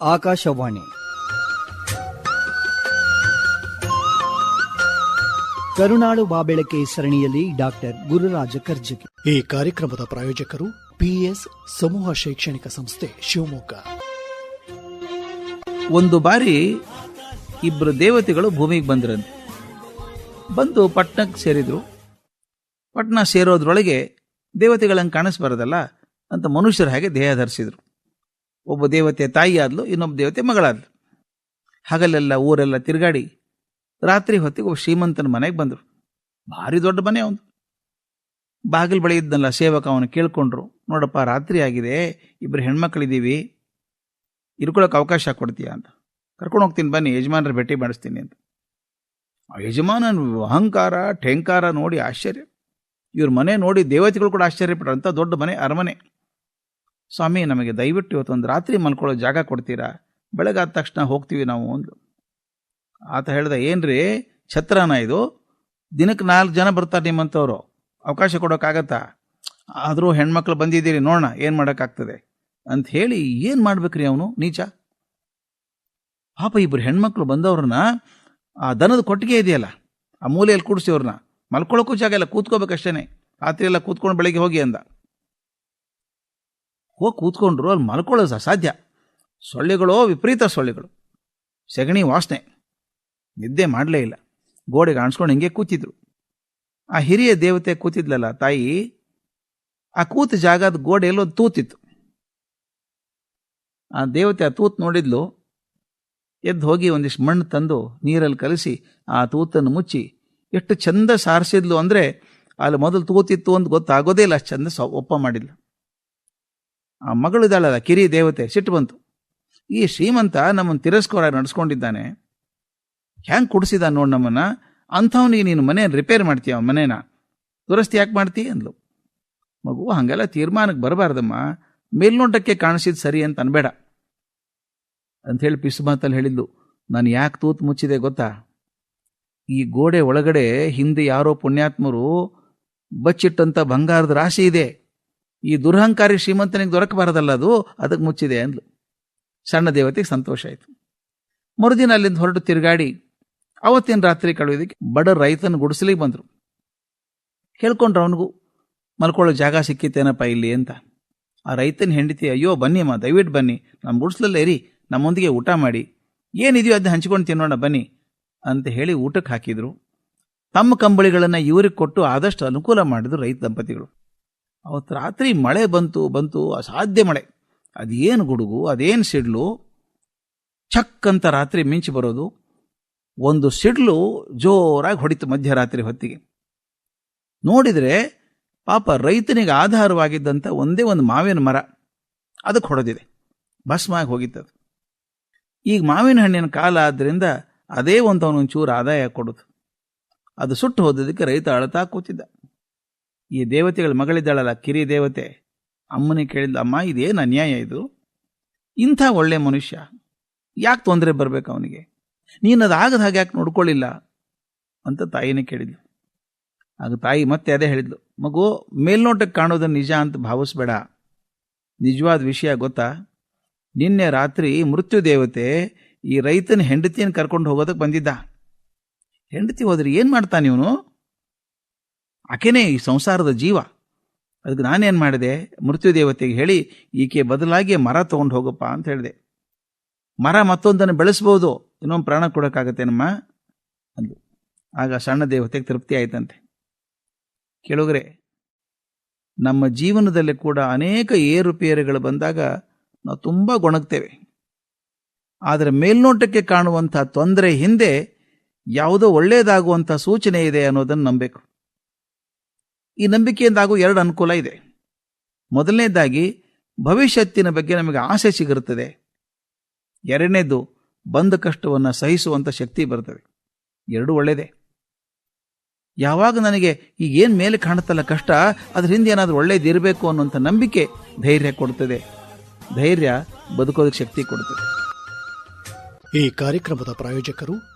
ಆಕಾಶವಾಣಿ. ಕರುಣಾಳು ಬಾಬೆಳಕೆ ಸರಣಿಯಲ್ಲಿ ಡಾಕ್ಟರ್ ಗುರುರಾಜ ಕರ್ಜಗಿ ಈ ಕಾರ್ಯಕ್ರಮದ ಪ್ರಾಯೋಜಕರು ಪಿಎಸ್ ಸಮೂಹ ಶೈಕ್ಷಣಿಕ ಸಂಸ್ಥೆ ಶಿವಮೊಗ್ಗ. ಒಂದು ಬಾರಿ ಇಬ್ಬರು ದೇವತೆಗಳು ಭೂಮಿಗೆ ಬಂದ್ರಂತೆ. ಬಂದು ಪಟ್ನಕ್ಕೆ ಸೇರಿದ್ರು. ಪಟ್ನ ಸೇರೋದ್ರೊಳಗೆ ದೇವತೆಗಳಂಗೆ ಕಾಣಿಸ್ಬಾರದಲ್ಲ ಅಂತ ಮನುಷ್ಯರ ಹಾಗೆ ದೇಹ ಧರಿಸಿದ್ರು. ಒಬ್ಬ ದೇವತೆ ತಾಯಿ ಆದ್ಲು ಇನ್ನೊಬ್ಬ ದೇವತೆ ಮಗಳಾದ್ಲು. ಹಗಲೆಲ್ಲ ಊರೆಲ್ಲ ತಿರುಗಾಡಿ ರಾತ್ರಿ ಹೊತ್ತಿಗೆ ಒಬ್ಬ ಶ್ರೀಮಂತನ ಮನೆಗೆ ಬಂದರು. ಭಾರಿ ದೊಡ್ಡ ಮನೆ ಅವನು ಬಾಗಿಲು ಬಳಿ ಇದ್ದನಲ್ಲ ಸೇವಕ ಅವನು ಕೇಳ್ಕೊಂಡ್ರು, ನೋಡಪ್ಪ ರಾತ್ರಿ ಆಗಿದೆ ಇಬ್ಬರು ಹೆಣ್ಮಕ್ಳಿದ್ದೀವಿ ಇರ್ಕೊಳಕ್ಕೆ ಅವಕಾಶ ಕೊಡ್ತೀಯಾ ಅಂತ. ಕರ್ಕೊಂಡು ಹೋಗ್ತೀನಿ ಬನ್ನಿ, ಯಜಮಾನರ ಭೇಟಿ ಮಾಡಿಸ್ತೀನಿ ಅಂತ. ಆ ಯಜಮಾನನ ಅಹಂಕಾರ, ಠೇಂಕಾರ ನೋಡಿ ಆಶ್ಚರ್ಯ. ಇವ್ರ ಮನೆ ನೋಡಿ ದೇವತೆಗಳು ಕೂಡ ಆಶ್ಚರ್ಯಪಟ್ಟರು ಅಂತ ದೊಡ್ಡ ಮನೆ, ಅರಮನೆ. ಸ್ವಾಮಿ, ನಮಗೆ ದಯವಿಟ್ಟು ಇವತ್ತೊಂದು ರಾತ್ರಿ ಮಲ್ಕೊಳ್ಳೋ ಜಾಗ ಕೊಡ್ತೀರಾ? ಬೆಳಗಾದ ತಕ್ಷಣ ಹೋಗ್ತೀವಿ ನಾವು ಅಂದ್ಲು ಆತ ಹೇಳ್ದ, ಏನ್ರಿ? ಛತ್ರನ ಇದು? ದಿನಕ್ಕೆ ನಾಲ್ಕು ಜನ ಬರ್ತಾರೆ ನಿಮ್ಮಂಥವ್ರು. ಅವಕಾಶ ಕೊಡೋಕ್ಕಾಗತ್ತಾ? ಆದರೂ ಹೆಣ್ಮಕ್ಳು ಬಂದಿದ್ದೀರಿ, ನೋಡೋಣ, ಏನು ಮಾಡೋಕ್ಕಾಗ್ತದೆ? ಅಂತ ಹೇಳಿ, ಏನು ಮಾಡ್ಬೇಕ್ರಿ ಅವನು, ನೀಚ? ಪಾಪ ಇಬ್ಬರು ಹೆಣ್ಮಕ್ಳು ಬಂದವ್ರನ್ನ ಆ ದನದ ಕೊಟ್ಟಿಗೆ ಇದೆಯಲ್ಲ, ಆ ಮೂಲೆಯಲ್ಲಿ ಕೂಡಿಸಿ ಅವ್ರನ್ನ. ಮಲ್ಕೊಳ್ಳೋಕ್ಕೂ ಜಾಗ ಇಲ್ಲ ಕೂತ್ಕೋಬೇಕಷ್ಟೇ ರಾತ್ರಿ ಎಲ್ಲ ಕೂತ್ಕೊಂಡು ಬೆಳಗ್ಗೆ ಹೋಗಿ ಅಂದ. ಹೋಗಿ ಕೂತ್ಕೊಂಡ್ರು ಅಲ್ಲಿ ಮಲ್ಕೊಳ್ಳೋದು ಅಸಾಧ್ಯ ಸೊಳ್ಳೆಗಳೋ ವಿಪರೀತ ಸೊಳ್ಳೆಗಳು. ಸೆಗಣಿ ವಾಸನೆ. ನಿದ್ದೆ ಮಾಡಲೇ ಇಲ್ಲ. ಗೋಡೆಗೆ ಅಣಿಸ್ಕೊಂಡು ಹಿಂಗೆ ಕೂತಿದ್ರು. ಆ ಹಿರಿಯ ದೇವತೆ ಕೂತಿದ್ಲಲ್ಲ ತಾಯಿ, ಆ ಕೂತ ಜಾಗದ ಗೋಡೆಯಲ್ಲಿ ಒಂದು ತೂತಿತ್ತು. ಆ ದೇವತೆ ಆ ತೂತ್ ನೋಡಿದ್ಲು. ಎದ್ದು ಹೋಗಿ ಒಂದಿಷ್ಟು ಮಣ್ಣು ತಂದು ನೀರಲ್ಲಿ ಕಲಸಿ ಆ ತೂತನ್ನು ಮುಚ್ಚಿ ಎಷ್ಟು ಚಂದ ಸಾರಿಸಿದ್ಲು ಅಂದರೆ ಅಲ್ಲಿ ಮೊದಲು ತೂತಿತ್ತು ಅಂತ ಗೊತ್ತಾಗೋದೇ ಇಲ್ಲ. ಚಂದ ಸ ಒಪ್ಪ ಮಾಡಿದ್ಲು. ಆ ಮಗಳಿದ್ದಾಳಲ್ಲ ಕಿರಿ ದೇವತೆ, ಸಿಟ್ಟು ಬಂತು. ಈ ಶ್ರೀಮಂತ ನಮ್ಮನ್ನು ತಿರಸ್ಕಾರ ನಡೆಸ್ಕೊಂಡಿದ್ದಾನೆ. ಹ್ಯಾಂಗೆ ಕುಡಿಸಿದ ನೋಡು ನಮ್ಮನ್ನ? ಅಂಥವನಿಗೆ ನೀನು ಮನೆ ರಿಪೇರ್ ಮಾಡ್ತೀಯ ಅವನ ಮನೇನ? ದುರಸ್ತಿ ಯಾಕೆ ಮಾಡ್ತಿ ಅಂದ್ಲು. ಮಗು, ಹಾಗೆಲ್ಲ ತೀರ್ಮಾನಕ್ಕೆ ಬರಬಾರ್ದಮ್ಮ. ಮೇಲ್ನೋಟಕ್ಕೆ ಕಾಣಿಸಿದ್ ಸರಿ ಅಂತ ಅನ್ಬೇಡ. ಅಂತ ಹೇಳಿ ಪಿಸು ಮಾತಲ್ಲಿ ಹೇಳಿದ್ಲು. ನಾನು ಯಾಕೆ ತೂತು ಮುಚ್ಚಿದೆ ಗೊತ್ತಾ? ಈ ಗೋಡೆ ಒಳಗಡೆ ಹಿಂದೆ ಯಾರೋ ಪುಣ್ಯಾತ್ಮರು ಬಚ್ಚಿಟ್ಟಂತ ಬಂಗಾರದ ರಾಶಿ ಇದೆ. ಈ ದುರಹಂಕಾರಿ ಶ್ರೀಮಂತನಿಗೆ ದೊರಕಬಾರದಲ್ಲ ಅದು? ಅದಕ್ಕೆ ಮುಚ್ಚಿದೆ ಅಂದ್ಲು. ಸಣ್ಣ ದೇವತೆಗೆ ಸಂತೋಷ ಆಯಿತು. ಮರುದಿನ ಅಲ್ಲಿಂದ ಹೊರಟು ತಿರುಗಾಡಿ ಅವತ್ತಿನ ರಾತ್ರಿ ಕಳೆಯೋದಕ್ಕೆ ಬಡ ರೈತನ ಗುಡಿಸಲಿಗೆ ಬಂದರು. ಹೇಳ್ಕೊಂಡ್ರು ಅವನಿಗೂ, ಮಲ್ಕೊಳ್ಳೋ ಜಾಗ ಸಿಕ್ಕಿತ್ತೇನಪ್ಪ ಇಲ್ಲಿ ಅಂತ. ಆ ರೈತನ ಹೆಂಡತಿ, ಅಯ್ಯೋ, ಬನ್ನಿ ಅಮ್ಮ, ದಯವಿಟ್ಟು ಬನ್ನಿ. ನಮ್ಮ ಗುಡಿಸ್ಲಲ್ಲೇ ಇರಿ, ನಮ್ಮೊಂದಿಗೆ ಊಟ ಮಾಡಿ. ಏನಿದೆಯೋ ಅದನ್ನ ಹಂಚ್ಕೊಂಡು ತಿನ್ನೋಣ, ಬನ್ನಿ ಅಂತ ಹೇಳಿ ಊಟಕ್ಕೆ ಹಾಕಿದರು. ತಮ್ಮ ಕಂಬಳಿಗಳನ್ನು ಇವ್ರಿಗೆ ಕೊಟ್ಟು ಆದಷ್ಟು ಅನುಕೂಲ ಮಾಡಿದ್ರು ರೈತ ದಂಪತಿಗಳು. ಅವತ್ತು ರಾತ್ರಿ ಮಳೆ ಬಂತು ಬಂತು, ಅಸಾಧ್ಯ ಮಳೆ. ಅದೇನು ಗುಡುಗು, ಅದೇನು ಸಿಡ್ಲು? ಚಕ್ ಅಂತ ರಾತ್ರಿ ಮಿಂಚು ಬರೋದು. ಒಂದು ಸಿಡ್ಲು ಜೋರಾಗಿ ಹೊಡಿತು ಮಧ್ಯರಾತ್ರಿ ಹೊತ್ತಿಗೆ. ನೋಡಿದರೆ ಪಾಪ ರೈತನಿಗೆ ಆಧಾರವಾಗಿದ್ದಂಥ ಒಂದೇ ಒಂದು ಮಾವಿನ ಮರ ಅದಕ್ಕೆ ಹೊಡೆದಿದೆ. ಭಸ್ಮಾಗಿ ಹೋಗಿತ್ತದು. ಈಗ ಮಾವಿನ ಹಣ್ಣಿನ ಕಾಲ ಆದ್ದರಿಂದ ಅದೇ ಒಂದು ಅವನೊಂಚೂರು ಆದಾಯ ಕೊಡೋದು. ಅದು ಸುಟ್ಟು ಹೋದದಕ್ಕೆ ರೈತ ಅಳತಾ ಕೂತಿದ್ದ. ಈ ದೇವತೆಗಳ ಮಗಳಿದ್ದಾಳಲ್ಲ, ಕಿರಿ ದೇವತೆ. ಅಮ್ಮನಿಗೆ ಕೇಳಿದ್ಲು, ಅಮ್ಮ, ಇದೇನು ಅನ್ಯಾಯ ಇದು? ಇಂಥ ಒಳ್ಳೆ ಮನುಷ್ಯ, ಯಾಕೆ ತೊಂದರೆ ಬರಬೇಕು ಅವನಿಗೆ? ನೀನು ಅದು ಆಗದ ಹಾಗೆ ಯಾಕೆ ನೋಡ್ಕೊಳ್ಳಿಲ್ಲ ಅಂತ ತಾಯಿನೇ ಕೇಳಿದ್ಲು. ಆಗ ತಾಯಿ ಮತ್ತೆ ಅದೇ ಹೇಳಿದ್ಲು, ಮಗು ಮೇಲ್ನೋಟಕ್ಕೆ ಕಾಣೋದನ್ನು ನಿಜ ಅಂತ ಭಾವಿಸ್ಬೇಡ. ನಿಜವಾದ ವಿಷಯ ಗೊತ್ತಾ? ನಿನ್ನೆ ರಾತ್ರಿ ಮೃತ್ಯು ದೇವತೆ ಈ ರೈತನ ಹೆಂಡತಿಯನ್ನು ಕರ್ಕೊಂಡು ಹೋಗೋದಕ್ಕೆ ಬಂದಿದ್ದ. ಹೆಂಡತಿ ಹೋದ್ರೆ ಏನು ಮಾಡ್ತಾನೆ ಇವನು? ಆಕೆನೇ ಈ ಸಂಸಾರದ ಜೀವ. ಅದಕ್ಕೆ ನಾನೇನು ಮಾಡಿದೆ? ಮೃತ್ಯು ದೇವತೆಗೆ ಹೇಳಿ, ಈಕೆ ಬದಲಾಗಿ ಮರ ತೊಗೊಂಡು ಹೋಗಪ್ಪ ಅಂತ ಹೇಳಿದೆ. ಮರ ಮತ್ತೊಂದನ್ನು ಬೆಳೆಸ್ಬೋದು. ಇನ್ನೊಂದು ಪ್ರಾಣ ಕೊಡೋಕ್ಕಾಗತ್ತೇನಮ್ಮ? ಅಂದು ಆಗ ಸಣ್ಣ ದೇವತೆಗೆ ತೃಪ್ತಿ ಆಯ್ತಂತೆ. ಕೇಳುಗರೆ, ನಮ್ಮ ಜೀವನದಲ್ಲಿ ಕೂಡ ಅನೇಕ ಏರುಪೇರುಗಳು ಬಂದಾಗ ನಾವು ತುಂಬ ಗೊಣಗ್ತೇವೆ. ಆದರೆ ಮೇಲ್ನೋಟಕ್ಕೆ ಕಾಣುವಂಥ ತೊಂದರೆ ಹಿಂದೆ ಯಾವುದೋ ಒಳ್ಳೆಯದಾಗುವಂಥ ಸೂಚನೆ ಇದೆ ಅನ್ನೋದನ್ನು ನಂಬಬೇಕು. ಈ ನಂಬಿಕೆಯಿಂದಾಗೂ ಎರಡು ಅನುಕೂಲ ಇದೆ. ಮೊದಲನೇದಾಗಿ, ಭವಿಷ್ಯತ್ತಿನ ಬಗ್ಗೆ ನಮಗೆ ಆಸೆ ಸಿಗಿರುತ್ತದೆ ಎರಡನೇದು, ಬಂದ ಕಷ್ಟವನ್ನು ಸಹಿಸುವಂಥ ಶಕ್ತಿ ಬರ್ತದೆ. ಎರಡೂ ಒಳ್ಳೆಯದೇ ಯಾವಾಗ ನನಗೆ ಈಗ ಏನು ಮೇಲೆ ಕಾಣುತ್ತಲ್ಲ ಕಷ್ಟ, ಅದ್ರ ಹಿಂದೆ ಏನಾದರೂ ಒಳ್ಳೇದಿರಬೇಕು ಅನ್ನುವಂಥ ನಂಬಿಕೆ ಧೈರ್ಯ ಕೊಡ್ತದೆ. ಧೈರ್ಯ ಬದುಕೋದಕ್ಕೆ ಶಕ್ತಿ ಕೊಡ್ತದೆ. ಈ ಕಾರ್ಯಕ್ರಮದ ಪ್ರಾಯೋಜಕರು